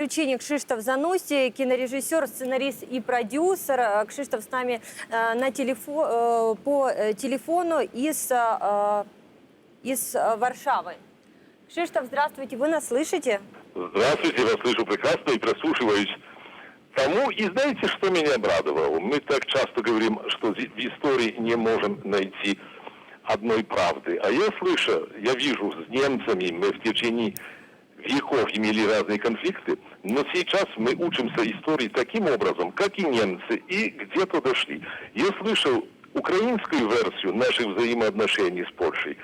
Включение Кшиштоф Зануси, кинорежиссер, сценарист и продюсер. Э, Кшиштоф с нами э, на телефо- э, по телефону из, из Варшавы. Кшиштоф, здравствуйте, вы нас слышите? Здравствуйте, вас слышу прекрасно и прослушиваюсь. Тому и знаете, что меня обрадовало? Мы так часто говорим, что в истории не можем найти одной правды. А я слышу, я вижу с немцами, мы в течение веков имели разные конфликты, но сейчас мы учимся истории таким образом, как и немцы, и где-то дошли. Я слышал украинскую версию наших взаимоотношений с Польшей,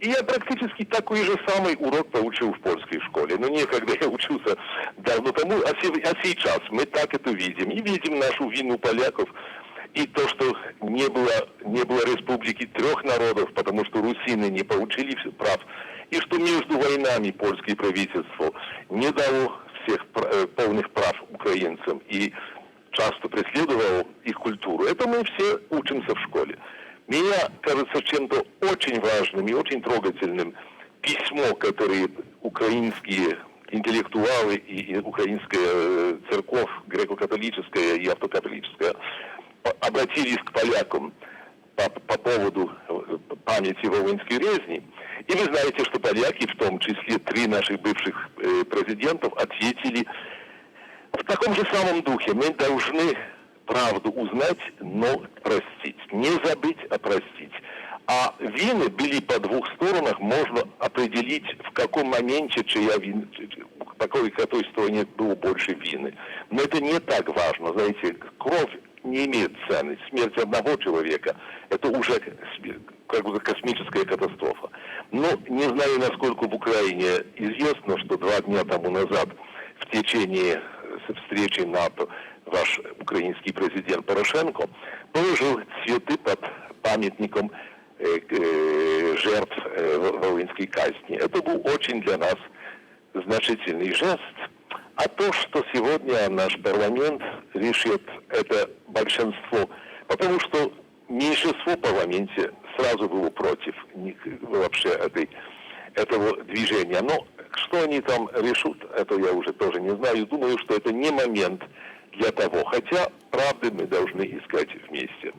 и я практически такой же самый урок получил в польской школе. Но не когда я учился давно тому, а, се- а сейчас мы так это видим. И видим нашу вину поляков, и то, что не было, не было республики трех народов, потому что русины не получили прав, и что между войнами польское правительство не дало всех э, полных прав украинцам и часто преследовало их культуру. Это мы все учимся в школе. Меня кажется чем-то очень важным и очень трогательным письмо, которое украинские интеллектуалы и, украинская э, церковь, греко-католическая и автокатолическая, обратились к полякам по, по поводу э, памяти Волынской резни. И вы знаете, что поляки, в том числе три наших бывших э, президентов, ответили в таком же самом духе. Мы должны правду узнать, но простить. Не забыть, а простить. А вины были по двух сторонах, можно определить, в каком моменте чья вина, какой, какой стороне было больше вины. Но это не так важно. Знаете, кровь не имеет цены. Смерть одного человека – это уже сме- как бы космическая катастрофа. Но не знаю, насколько в Украине известно, что два дня тому назад в течение встречи НАТО ваш украинский президент Порошенко положил цветы под памятником э, э, жертв э, Во- Волынской казни. Это был очень для нас значительный жест. А то, что сегодня наш парламент решит это большинство, потому что меньшинство в парламенте сразу было против вообще этой, этого движения. Но что они там решат, это я уже тоже не знаю. Думаю, что это не момент для того. Хотя правды мы должны искать вместе.